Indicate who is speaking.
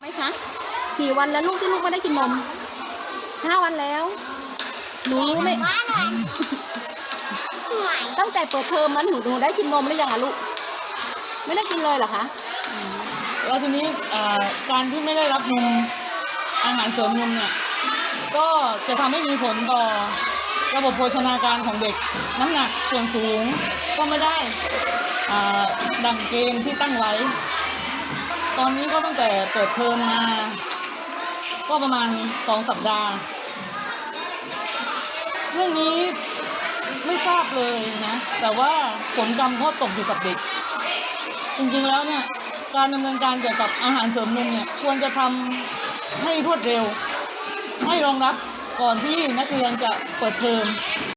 Speaker 1: ไม่ค่คะกี่วันแล้วลูกที่ลูกไม่ได้กินนมห้าวันแล้วหนูไม่ตั้งแต่เปิดเทอมมันหนูหนูได้กินนมหรือยังอะลูก ไม่ได้กินเลยเหรอคะ
Speaker 2: แล้วทีนี้การที่ไม่ได้รับนมอาหารเสริมนมเนี่ย ก็จะทำให้มีผลต่อระบบโภชนาการของเด็กน้ำหนักส่วนสูงก็ไม่ได้ดังเกณฑ์ที่ตั้งไว้ ตอนนี้ก็ตั้งแต่เปิดเทอมมา ก็ประมาณสองสัปดาห์ เรื่องนี้ไม่ทราบเลยนะ แต่ว่าผลกรรมก็ตกอยู่กับเด็ก จริงๆแล้วเนี่ย การดำเนินการเกี่ยวกับอาหารเสริมนมเนี่ย ควรจะทำให้รวดเร็ว ให้รองรับก่อนที่นักเรียนจะเปิดเทอม